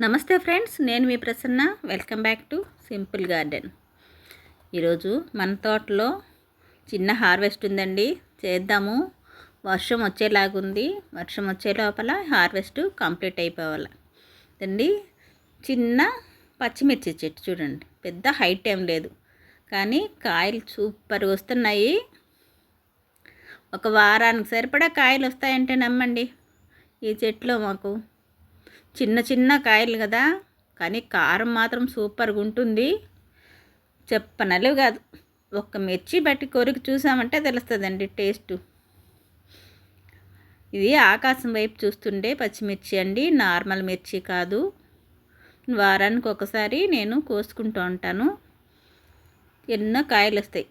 నమస్తే ఫ్రెండ్స్ నేను మీ Prasanna. Welcome back to simple garden. ఈరోజు మన తోటలో చిన్న హార్వెస్ట్ ఉందండి. చేద్దాము. వర్షం వచ్చేలాగుంది. వర్షం వచ్చే లోపల హార్వెస్ట్ కంప్లీట్ అయిపోవాలి. అండి చిన్న పచ్చిమిర్చి చెట్టు చూడండి. పెద్ద హైట్ ఏం లేదు. కానీ కాయలు సూపర్గా వస్తున్నాయి. ఒక వారానికి సరిపడా కాయలు వస్తాయంటే నమ్మండి. ఈ చెట్లో మాకు చిన్న చిన్న కాయలు కదా. కానీ కారం మాత్రం సూపర్గా ఉంటుంది. చెప్పనలేవు కాదు. ఒక్క మిర్చి బట్టి కొరికి చూసామంటే తెలుస్తుందండి టేస్ట్. ఇది ఆకాశం వైపు చూస్తుండే పచ్చిమిర్చి అండి. నార్మల్ మిర్చి కాదు. వారానికి ఒకసారి నేను కోసుకుంటూ ఉంటాను. ఎన్నో కాయలు వస్తాయి.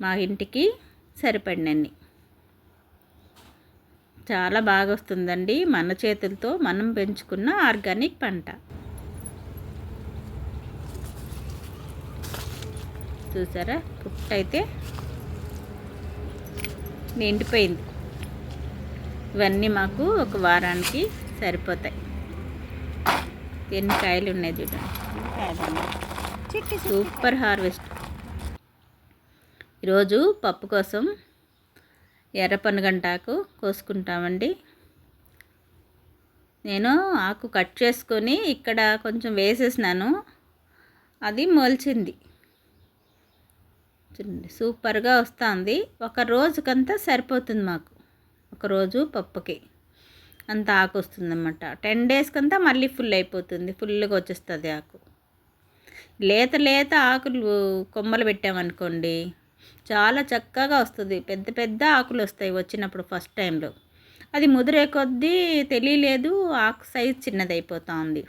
మా ఇంటికి సరిపడినన్ని. చాలా బాగా వస్తుందండి మన చేతులతో మనం పెంచుకున్న ఆర్గానిక్ పంట. చూసారా? పుట్ట అయితే నిండిపోయింది. ఇవన్నీ మాకు ఒక వారానికి సరిపోతాయి. ఎన్ని కాయలు ఉన్నాయి చూడండి. Super harvest. ఈరోజు పప్పు కోసం ఎర్ర పనుగంటాకు కోసుకుంటామండి. నేను ఆకు కట్ చేసుకొని ఇక్కడ కొంచెం వేసేసినాను. అది మొలిచింది. చూడండి సూపర్గా వస్తుంది. ఒక రోజుకంతా సరిపోతుంది మాకు. ఒక రోజు పప్పుకి అంత ఆకు వస్తుంది అన్నమాట టెన్ డేస్కంతా మళ్ళీ ఫుల్ అయిపోతుంది. ఫుల్గా వచ్చేస్తుంది ఆకు. లేత లేత ఆకులు కొమ్మలు పెట్టామనుకోండి చాలా చక్కగా వస్తుంది. పెద్ద పెద్ద ఆకులు వస్తాయి వచ్చినప్పుడు ఫస్ట్ టైంలో. అది ముదిరే కొద్దీ తెలియలేదు ఆకు సైజ్ చిన్నదైపోతూ ఉంది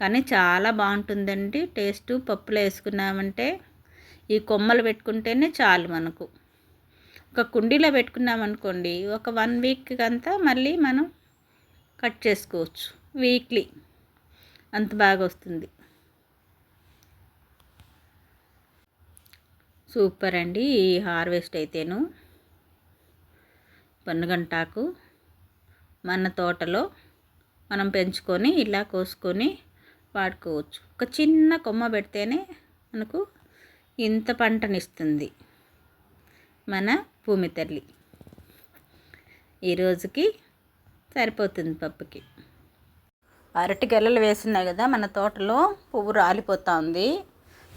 కానీ చాలా బాగుంటుందండి. టేస్ట్ పప్పులో వేసుకున్నామంటే ఈ కొమ్మలు పెట్టుకుంటేనే చాలు మనకు. ఒక కుండీలో పెట్టుకున్నామనుకోండి ఒక వన్ వీక్ అంతా మళ్ళీ మనం కట్ చేసుకోవచ్చు. వీక్లీ అంత బాగా వస్తుంది. సూపర్ అండి ఈ హార్వెస్ట్ అయితేను. పన్నుగంటాకు మన తోటలో మనం పెంచుకొని ఇలా కోసుకొని వాడుకోవచ్చు. ఒక చిన్న కొమ్మ పెడితేనే మనకు ఇంత పంటనిస్తుంది మన భూమి తల్లి. ఈరోజుకి సరిపోతుంది పప్పుకి. అరటి గెలలు వేసినాయి కదా మన తోటలో పువ్వు రాలిపోతూ ఉంది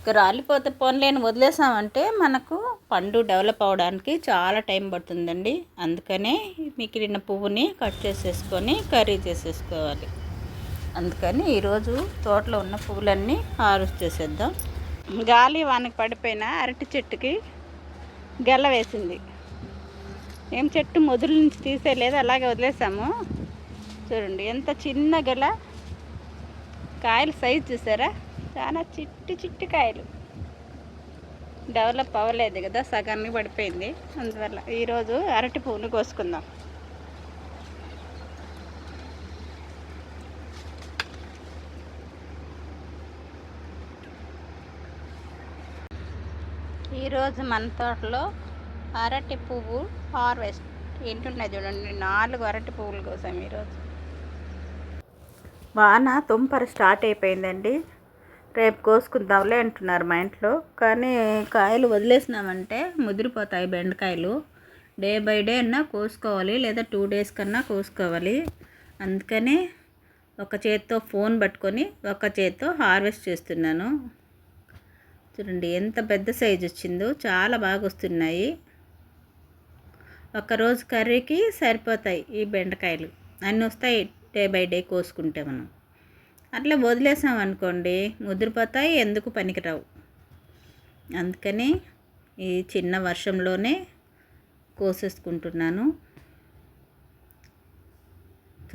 ఇక రాలిపోతే పోన్లేని వదిలేసామంటే మనకు పండు డెవలప్ అవడానికి చాలా టైం పడుతుందండి. అందుకనే మిగిలిన పువ్వుని కట్ చేసేసుకొని కర్రీ చేసేసుకోవాలి. అందుకని ఈరోజు తోటలో ఉన్న పువ్వులన్నీ హార్వెస్ట్ చేసేద్దాం. గాలి వానకి పడిపోయిన అరటి చెట్టుకి గెల వేసింది. ఏం చెట్టు మొదలు నుంచి తీసేయలేదు అలాగే వదిలేసాము. చూడండి ఎంత చిన్న గెల. కాయలు సైజ్ చూసారా? చాలా చిట్టి చిట్టి కాయలు. డెవలప్ అవ్వలేదు కదా సగాన్ని పడిపోయింది. అందువల్ల ఈరోజు అరటి పువ్వులు కోసుకుందాం. ఈరోజు మన తోటలో అరటి పువ్వు హార్వెస్ట్ ఏంటున్నాయి చూడండి నాలుగు అరటి పువ్వులు కోసం ఈరోజు. వాన తుంపర స్టార్ట్ అయిపోయిందండి. రేపు కోసుకుందాంలే అంటున్నారు మా ఇంట్లో. కానీ కాయలు వదిలేసినామంటే ముదిరిపోతాయి బెండకాయలు. డే బై డే అన్నా కోసుకోవాలి లేదా టూ డేస్ కన్నా కోసుకోవాలి. అందుకనే ఒక చేత్తో ఫోన్ పట్టుకొని ఒక చేత్తో హార్వెస్ట్ చేస్తున్నాను. చూడండి ఎంత పెద్ద సైజు వచ్చిందో చాలా బాగా వస్తున్నాయి. ఒకరోజు కర్రీకి సరిపోతాయి ఈ బెండకాయలు. అన్నీ వస్తాయి డే బై డే కోసుకుంటే మనం. అట్లా వదిలేసాం అనుకోండి ముదిరిపోతాయి ఎందుకు పనికిరావు. అందుకని ఈ చిన్న వర్షంలోనే కోసేసుకుంటున్నాను.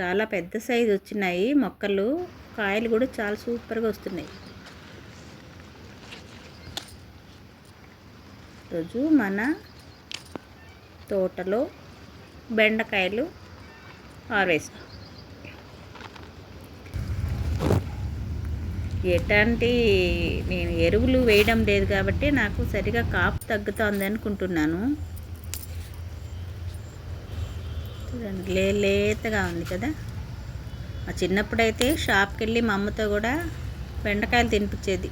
చాలా పెద్ద సైజు వచ్చినాయి మొక్కలు కాయలు కూడా చాలా సూపర్గా వస్తున్నాయి. రోజు మన తోటలో బెండకాయలు హార్వెస్ట్ ఎట్లాంటి నేను ఎరువులు వేయడం లేదు కాబట్టి నాకు సరిగా కాపు తగ్గుతుంది అనుకుంటున్నాను. చూడండి లే లేతగా ఉంది కదా. మా చిన్నప్పుడైతే షాప్కి వెళ్ళి మా అమ్మతో కూడా బెండకాయలు తినిపించేది.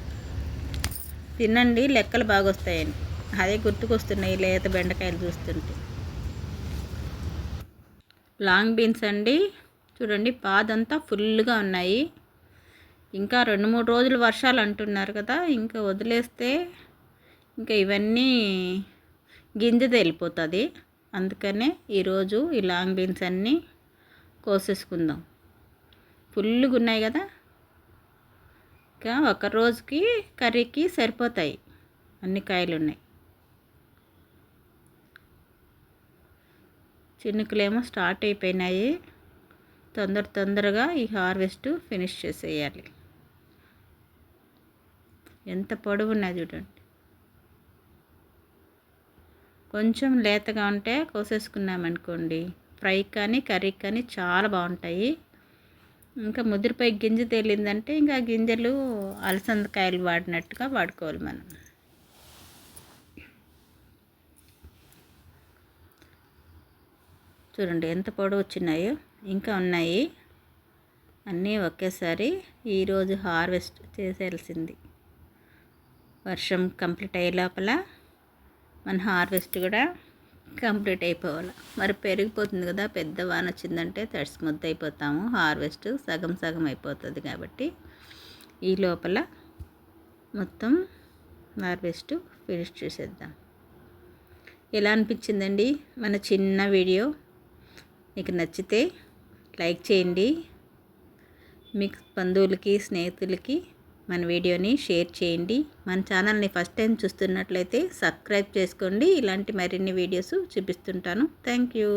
తినండి లెక్కలు బాగా వస్తాయని అదే గుర్తుకొస్తున్నాయి లేత బెండకాయలు చూస్తుంటే. లాంగ్ బీన్స్ అండి. చూడండి పాదంతా ఫుల్గా ఉన్నాయి. ఇంకా రెండు మూడు రోజులు వర్షాలు అంటున్నారు కదా ఇంకా వదిలేస్తే ఇంకా ఇవన్నీ గింజ వెళ్ళిపోతుంది అందుకనే ఈరోజు ఈ లాంగ్ బీన్స్ అన్నీ కోసేసుకుందాం. ఫుల్గా ఉన్నాయి కదా ఇంకా ఒక రోజుకి కర్రీకి సరిపోతాయి అన్ని కాయలు ఉన్నాయి. చినుకులేమో స్టార్ట్ అయిపోయినాయి. తొందర తొందరగా ఈ హార్వెస్ట్ ఫినిష్ చేసేయాలి. ఎంత పొడవున్నా చూడండి. కొంచెం లేతగా ఉంటే కోసేసుకున్నామనుకోండి. ఫ్రై కానీ కర్రీ కానీ చాలా బాగుంటాయి. ఇంకా ముదిరిపై గింజ తేలిందంటే ఇంకా గింజలు అలసందకాయలు వాడినట్టుగా వాడుకోవాలి మనం. చూడండి ఎంత పొడవు వచ్చినాయో ఇంకా ఉన్నాయి. అన్నీ ఒకేసారి ఈరోజు హార్వెస్ట్ చేసేయాల్సింది. వర్షం కంప్లీట్ అయ్యే లోపల మన హార్వెస్ట్ కూడా కంప్లీట్ అయిపోవాలి. మరి పెరిగిపోతుంది కదా పెద్ద వాన వచ్చిందంటే తడిసి ముద్ద అయిపోతాము. హార్వెస్ట్ సగం సగం అయిపోతుంది కాబట్టి ఈ లోపల మొత్తం హార్వెస్ట్ ఫినిష్ చేసేద్దాం. ఎలా అనిపించిందండి మన చిన్న వీడియో? మీకు నచ్చితే లైక్ చేయండి. మీకు బంధువులకి స్నేహితులకి మన వీడియోని షేర్ చేయండి. మన ఛానల్ని ఫస్ట్ టైం చూస్తున్నట్లయితే సబ్స్క్రైబ్ చేసుకోండి. ఇలాంటి మరిన్ని వీడియోస్ చూపిస్తుంటాను. Thank you.